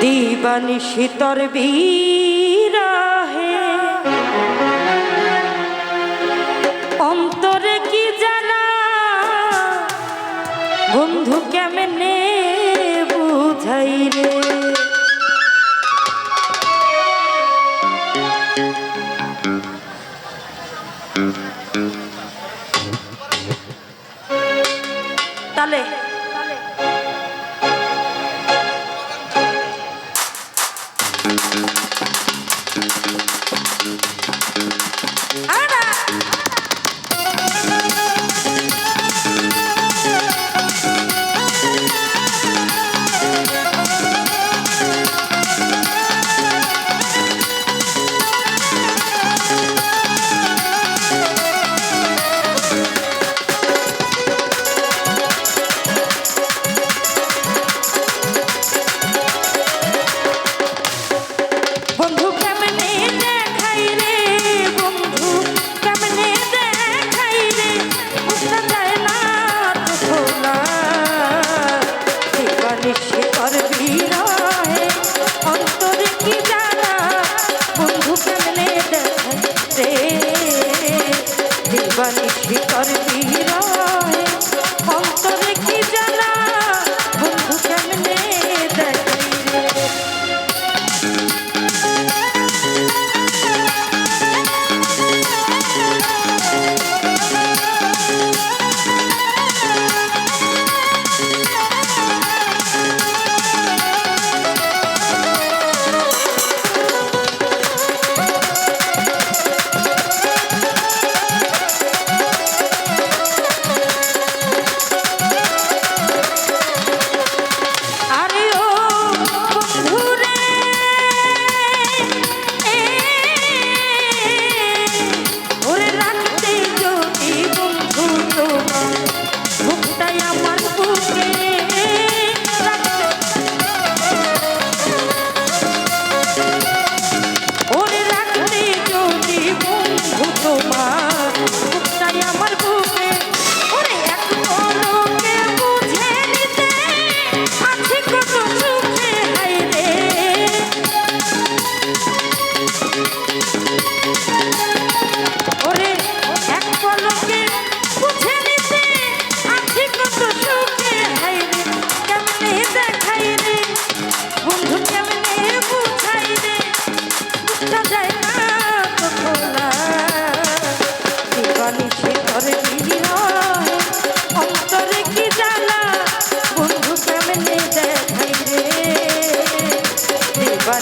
দিবানি শীতর বিরাহে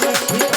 রে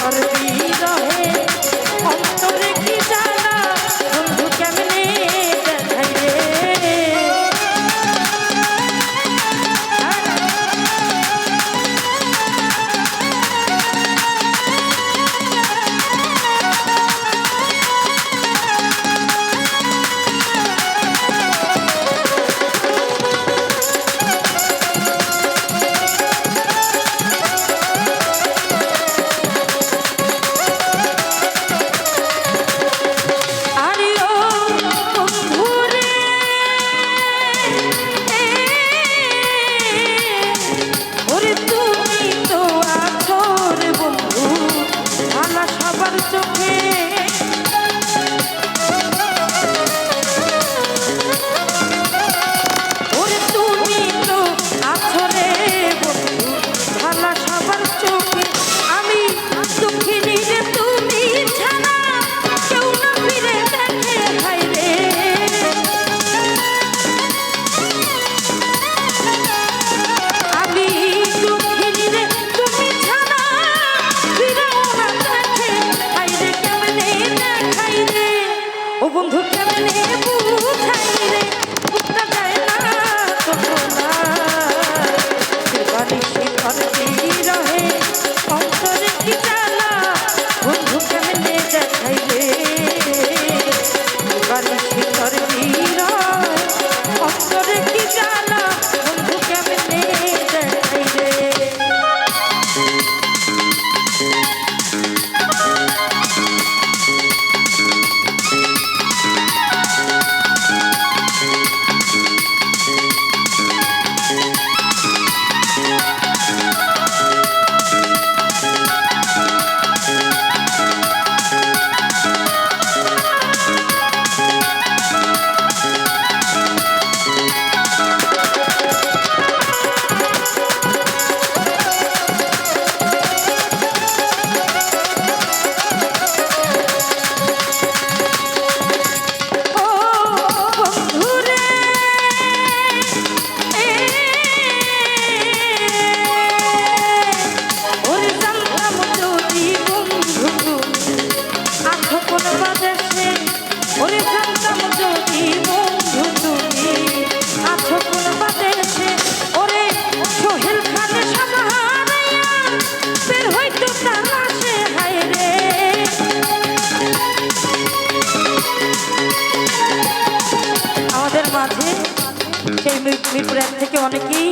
অনেকেই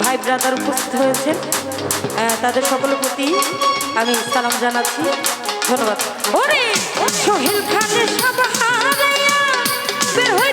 ভাই ব্রাদার উপস্থিত হয়েছেন। তাদের সকলের প্রতি আমি সালাম জানাচ্ছি। ধন্যবাদ। সোহেল খানের সব হারাইয়া বের হয়ে